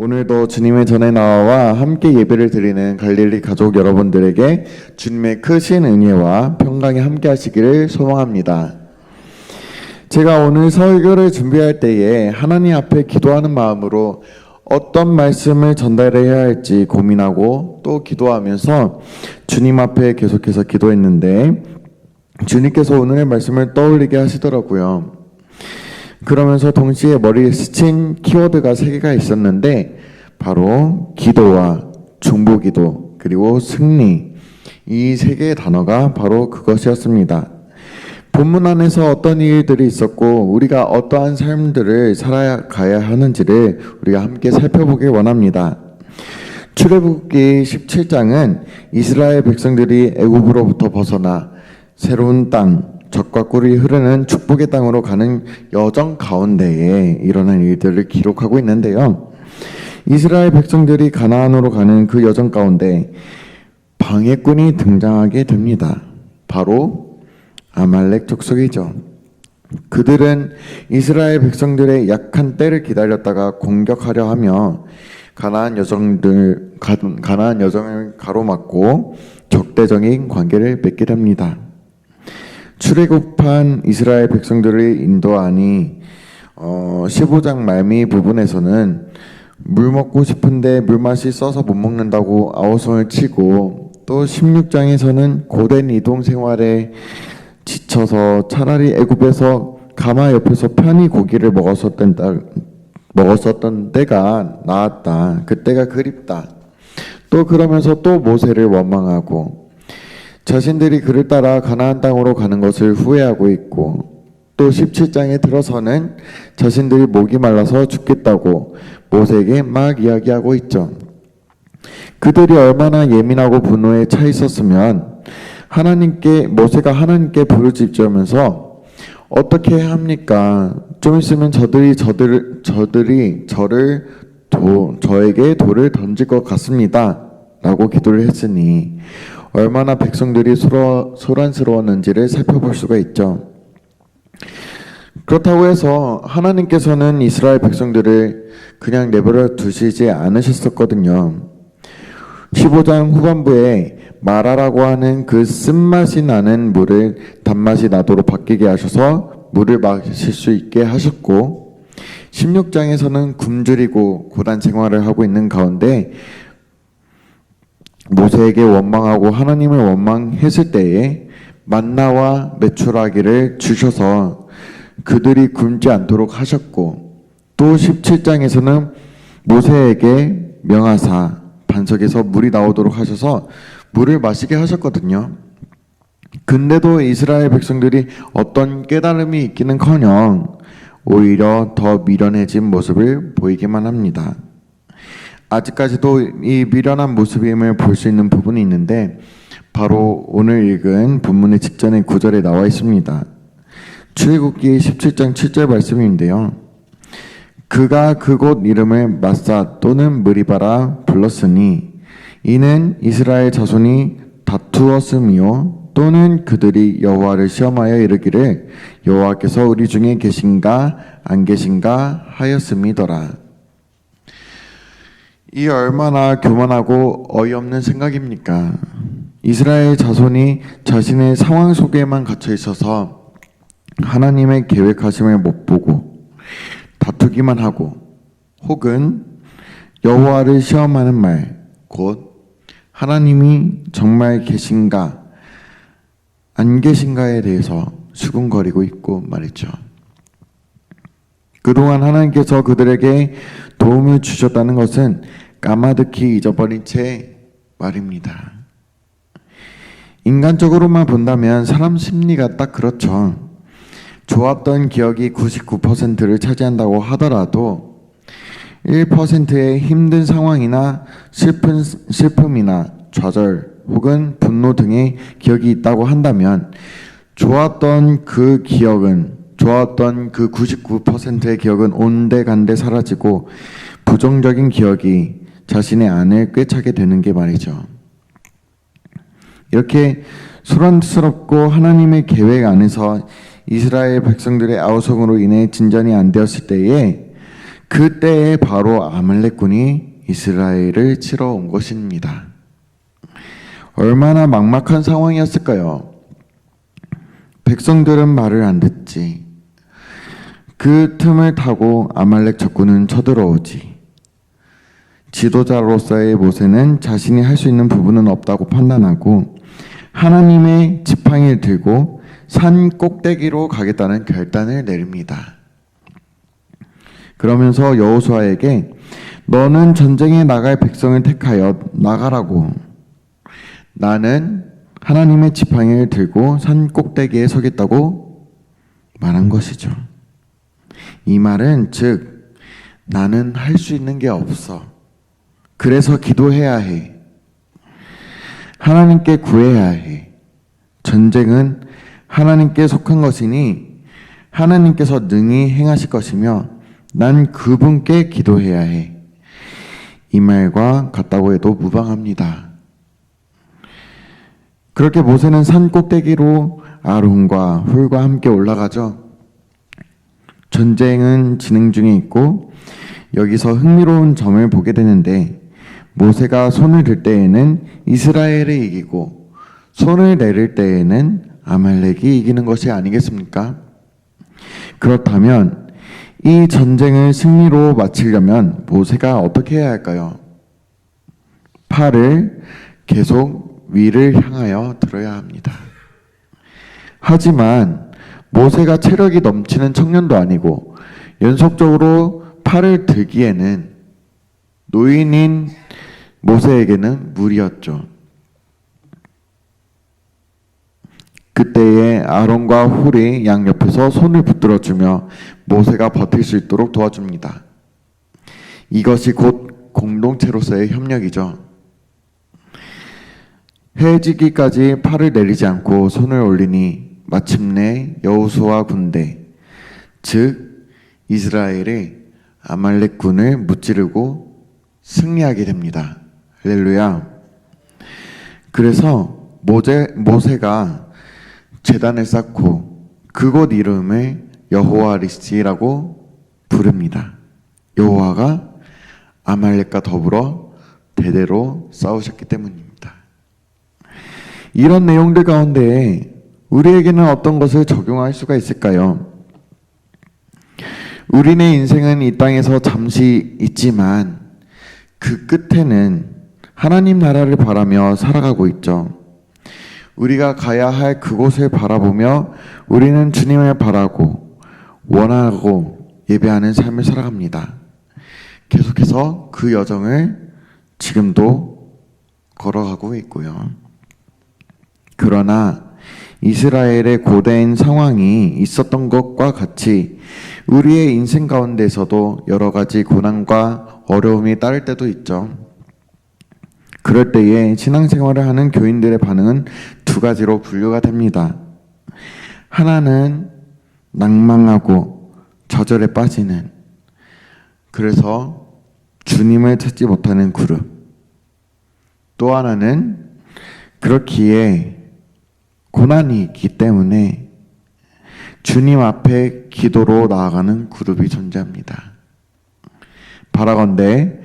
오늘도 주님의 전에 나와 함께 예배를 드리는 갈릴리 가족 여러분들에게 주님의 크신 은혜와 평강이 함께 하시기를 소망합니다. 제가 오늘 설교를 준비할 때에 하나님 앞에 기도하는 마음으로 어떤 말씀을 전달해야 할지 고민하고 또 기도하면서 주님 앞에 계속해서 기도했는데 주님께서 오늘의 말씀을 떠올리게 하시더라고요. 그러면서 동시에 머리에 스친 키워드가 세 개가 있었는데 바로 기도와 중보기도 그리고 승리 이 세 개의 단어가 바로 그것이었습니다. 본문 안에서 어떤 일들이 있었고 우리가 어떠한 삶들을 살아가야 하는지를 우리가 함께 살펴보길 원합니다. 출애굽기 17장은 이스라엘 백성들이 애굽으로부터 벗어나 새로운 땅 적과 꿀이 흐르는 축복의 땅으로 가는 여정 가운데에 일어난 일들을 기록하고 있는데요. 이스라엘 백성들이 가나안으로 가는 그 여정 가운데 방해꾼이 등장하게 됩니다. 바로 아말렉 족속이죠. 그들은 이스라엘 백성들의 약한 때를 기다렸다가 공격하려 하며 가나안 여정들 가- 가나안 여정을 가로막고 적대적인 관계를 맺게 됩니다. 출애굽한 이스라엘 백성들을 인도하니 어, 15장 말미 부분에서는 물 먹고 싶은데 물맛이 써서 못 먹는다고 아우성을 치고 또 16장에서는 고된 이동 생활에 지쳐서 차라리 애굽에서 가마 옆에서 편히 고기를 먹었었던 때, 먹었었던 때가 나았다. 그때가 그립다. 또 그러면서 또 모세를 원망하고 자신들이 그를 따라 가나안 땅으로 가는 것을 후회하고 있고 또 17장에 들어서는 자신들이 목이 말라서 죽겠다고 모세에게 막 이야기하고 있죠. 그들이 얼마나 예민하고 분노에 차 있었으면 하나님께 모세가 하나님께 부르짖으면서 어떻게 합니까? 좀 있으면 저들이 저들 저들이 저를 도, 저에게 돌을 던질 것 같습니다.라고 기도를 했으니 얼마나 백성들이 소라, 소란스러웠는지를 살펴볼 수가 있죠. 그렇다고 해서 하나님께서는 이스라엘 백성들을 그냥 내버려 두시지 않으셨었거든요. 15장 후반부에 마라라고 하는 그 쓴맛이 나는 물을 단맛이 나도록 바뀌게 하셔서 물을 마실 수 있게 하셨고 16장에서는 굶주리고 고단 생활을 하고 있는 가운데 모세에게 원망하고 하나님을 원망했을 때에 만나와 메추라기를 주셔서 그들이 굶지 않도록 하셨고 또 17장에서는 모세에게 명하사 반석에서 물이 나오도록 하셔서 물을 마시게 하셨거든요. 근데도 이스라엘 백성들이 어떤 깨달음이 있기는커녕 오히려 더 미련해진 모습을 보이기만 합니다. 아직까지도 이 미련한 모습임을 볼 수 있는 부분이 있는데 바로 오늘 읽은 본문의 직전의 구절에 나와 있습니다. 출애굽기 17장 7절 말씀인데요. 그가 그곳 이름을 마사 또는 무리바라 불렀으니 이는 이스라엘 자손이 다투었음이요 또는 그들이 여호와를 시험하여 이르기를 여호와께서 우리 중에 계신가 안 계신가 하였음이더라. 이 얼마나 교만하고 어이없는 생각입니까? 이스라엘 자손이 자신의 상황 속에만 갇혀 있어서 하나님의 계획하심을 못 보고 다투기만 하고 혹은 여호와를 시험하는 말, 곧 하나님이 정말 계신가 안 계신가에 대해서 수군거리고 있고 말이죠. 그동안 하나님께서 그들에게 도움을 주셨다는 것은 까마득히 잊어버린 채 말입니다. 인간적으로만 본다면 사람 심리가 딱 그렇죠. 좋았던 기억이 99%를 차지한다고 하더라도 1%의 힘든 상황이나 슬픈 슬픔이나 좌절 혹은 분노 등의 기억이 있다고 한다면 좋았던 그 기억은 좋았던 그 99%의 기억은 온데간데 사라지고 부정적인 기억이 자신의 안에 꿰차게 되는 게 말이죠. 이렇게 소란스럽고 하나님의 계획 안에서 이스라엘 백성들의 아우성으로 인해 진전이 안 되었을 때에 그때에 바로 아말렉군이 이스라엘을 치러 온 것입니다. 얼마나 막막한 상황이었을까요? 백성들은 말을 안 듣지. 그 틈을 타고 아말렉 적군은 쳐들어오지. 지도자로서의 모세는 자신이 할 수 있는 부분은 없다고 판단하고 하나님의 지팡이를 들고 산 꼭대기로 가겠다는 결단을 내립니다. 그러면서 여호수아에게 너는 전쟁에 나갈 백성을 택하여 나가라고 나는 하나님의 지팡이를 들고 산 꼭대기에 서겠다고 말한 것이죠. 이 말은 즉 나는 할 수 있는 게 없어. 그래서 기도해야 해. 하나님께 구해야 해. 전쟁은 하나님께 속한 것이니 하나님께서 능히 행하실 것이며 난 그분께 기도해야 해. 이 말과 같다고 해도 무방합니다. 그렇게 모세는 산 꼭대기로 아론과 훌과 함께 올라가죠. 전쟁은 진행 중에 있고 여기서 흥미로운 점을 보게 되는데 모세가 손을 들 때에는 이스라엘이 이기고 손을 내릴 때에는 아말렉이 이기는 것이 아니겠습니까? 그렇다면 이 전쟁을 승리로 마치려면 모세가 어떻게 해야 할까요? 팔을 계속 위를 향하여 들어야 합니다. 하지만 모세가 체력이 넘치는 청년도 아니고 연속적으로 팔을 들기에는 노인인 모세에게는 무리였죠. 그때에 아론과 훌이 양옆에서 손을 붙들어 주며 모세가 버틸 수 있도록 도와줍니다. 이것이 곧 공동체로서의 협력이죠. 해지기까지 팔을 내리지 않고 손을 올리니 마침내 여호수아 군대 즉 이스라엘이 아말렉 군을 무찌르고 승리하게 됩니다. 할렐루야. 그래서 모세 모세가 제단을 쌓고 그곳 이름을 여호와 리시라고 부릅니다. 여호와가 아말렉과 더불어 대대로 싸우셨기 때문입니다. 이런 내용들 가운데 우리에게는 어떤 것을 적용할 수가 있을까요? 우리네 인생은 이 땅에서 잠시 있지만 그 끝에는 하나님 나라를 바라며 살아가고 있죠. 우리가 가야 할 그곳을 바라보며 우리는 주님을 바라고 원하고 예배하는 삶을 살아갑니다. 계속해서 그 여정을 지금도 걸어가고 있고요. 그러나 이스라엘의 고된 상황이 있었던 것과 같이 우리의 인생 가운데서도 여러 가지 고난과 어려움이 따를 때도 있죠. 그럴 때에 신앙생활을 하는 교인들의 반응은 두 가지로 분류가 됩니다. 하나는 낭망하고 저절에 빠지는 그래서 주님을 찾지 못하는 그룹. 또 하나는 그렇기에 고난이 있기 때문에 주님 앞에 기도로 나아가는 그룹이 존재합니다. 바라건대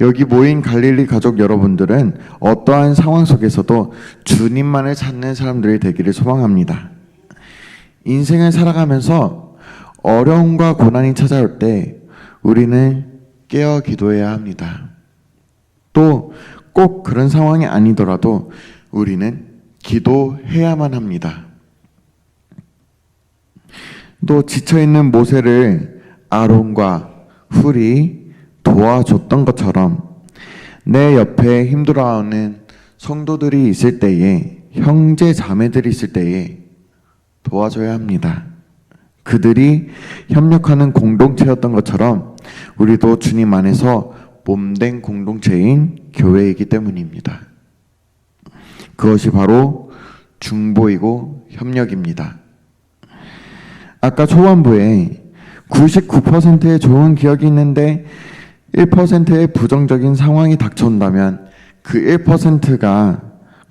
여기 모인 갈릴리 가족 여러분들은 어떠한 상황 속에서도 주님만을 찾는 사람들이 되기를 소망합니다. 인생을 살아가면서 어려움과 고난이 찾아올 때 우리는 깨어 기도해야 합니다. 또 꼭 그런 상황이 아니더라도 우리는 기도해야만 합니다. 또 지쳐있는 모세를 아론과 훌이 도와줬던 것처럼 내 옆에 힘들어하는 성도들이 있을 때에 형제 자매들이 있을 때에 도와줘야 합니다. 그들이 협력하는 공동체였던 것처럼 우리도 주님 안에서 몸된 공동체인 교회이기 때문입니다. 그것이 바로 중보이고 협력입니다. 아까 초반부에 99%의 좋은 기억이 있는데 1%의 부정적인 상황이 닥쳐온다면 그 1%가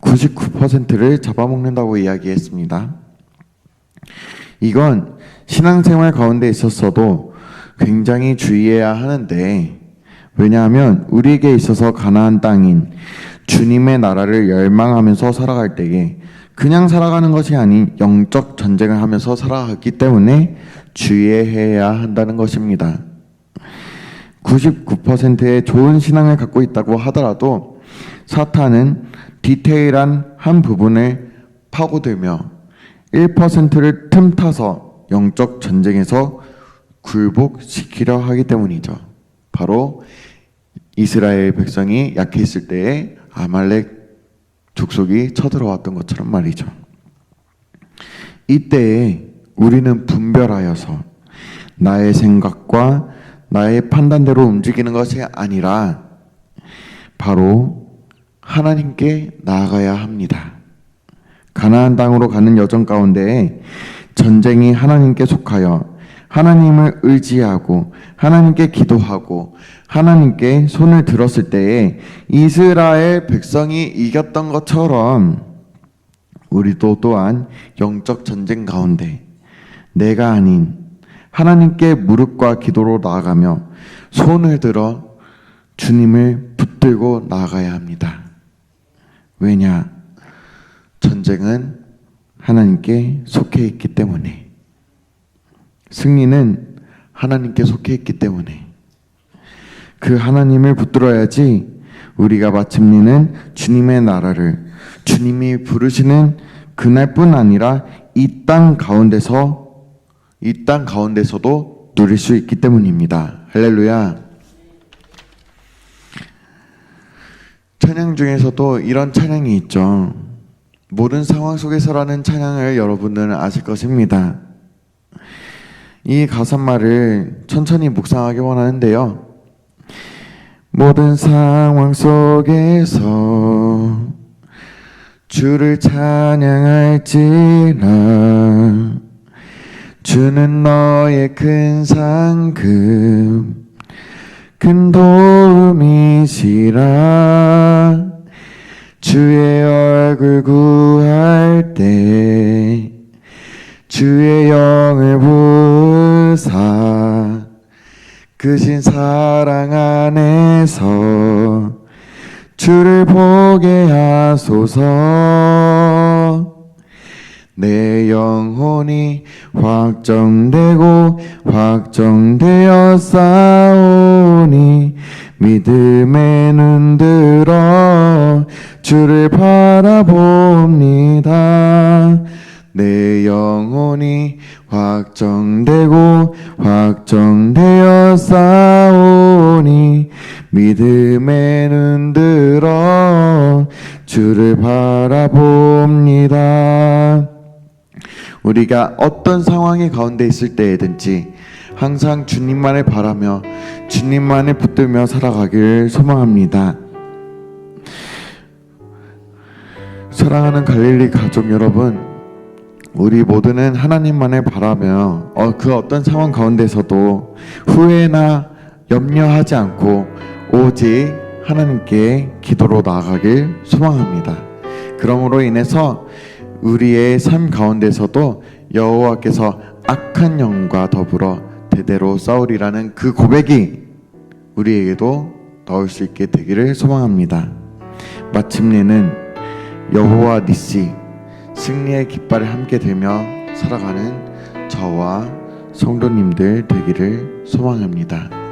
99%를 잡아먹는다고 이야기했습니다. 이건 신앙생활 가운데 있었어도 굉장히 주의해야 하는데 왜냐하면 우리에게 있어서 가나안 땅인 주님의 나라를 열망하면서 살아갈 때에 그냥 살아가는 것이 아닌 영적 전쟁을 하면서 살아가기 때문에 주의해야 한다는 것입니다. 99%의 좋은 신앙을 갖고 있다고 하더라도 사탄은 디테일한 한 부분을 파고들며 1%를 틈타서 영적 전쟁에서 굴복시키려 하기 때문이죠. 바로 이스라엘 백성이 약했을 때에 아말렉 족속이 쳐들어왔던 것처럼 말이죠. 이때에 우리는 분별하여서 나의 생각과 나의 판단대로 움직이는 것이 아니라 바로 하나님께 나아가야 합니다. 가나안 땅으로 가는 여정 가운데 전쟁이 하나님께 속하여 하나님을 의지하고 하나님께 기도하고 하나님께 손을 들었을 때에 이스라엘 백성이 이겼던 것처럼 우리도 또한 영적 전쟁 가운데 내가 아닌 하나님께 무릎과 기도로 나아가며 손을 들어 주님을 붙들고 나아가야 합니다. 왜냐? 전쟁은 하나님께 속해 있기 때문에 승리는 하나님께 속해 있기 때문에 그 하나님을 붙들어야지 우리가 마침내는 주님의 나라를 주님이 부르시는 그날뿐 아니라 이 땅 가운데서 이 땅 가운데서도 누릴 수 있기 때문입니다. 할렐루야. 찬양 중에서도 이런 찬양이 있죠. 모든 상황 속에서라는 찬양을 여러분들은 아실 것입니다. 이 가사말을 천천히 묵상하기 원하는데요. 모든 상황 속에서 주를 찬양할지라. 주는 너의 큰 상급 큰 도움이시라. 주의 얼굴 구할 때 주의 영을 부사 크신 사랑 안에서 주를 보게 하소서. 내 영혼이 확정되고 확정되어 싸우니 믿음에 눈들어 주를 바라봅니다 내 영혼이 확정되고 확정되어 싸우니 믿음에 눈들어 주를 바라봅니다 우리가 어떤 상황의 가운데 있을 때에든지 항상 주님만을 바라며 주님만을 붙들며 살아가길 소망합니다. 사랑하는 갈릴리 가족 여러분, 우리 모두는 하나님만을 바라며 어, 그 어떤 상황 가운데서도 후회나 염려하지 않고 오직 하나님께 기도로 나아가길 소망합니다. 그러므로 인해서 우리의 삶 가운데서도 여호와께서 악한 영과 더불어 대대로 싸우리라는 그 고백이 우리에게도 나올 수 있게 되기를 소망합니다. 마침내는 여호와 니시 승리의 깃발을 함께 들며 살아가는 저와 성도님들 되기를 소망합니다.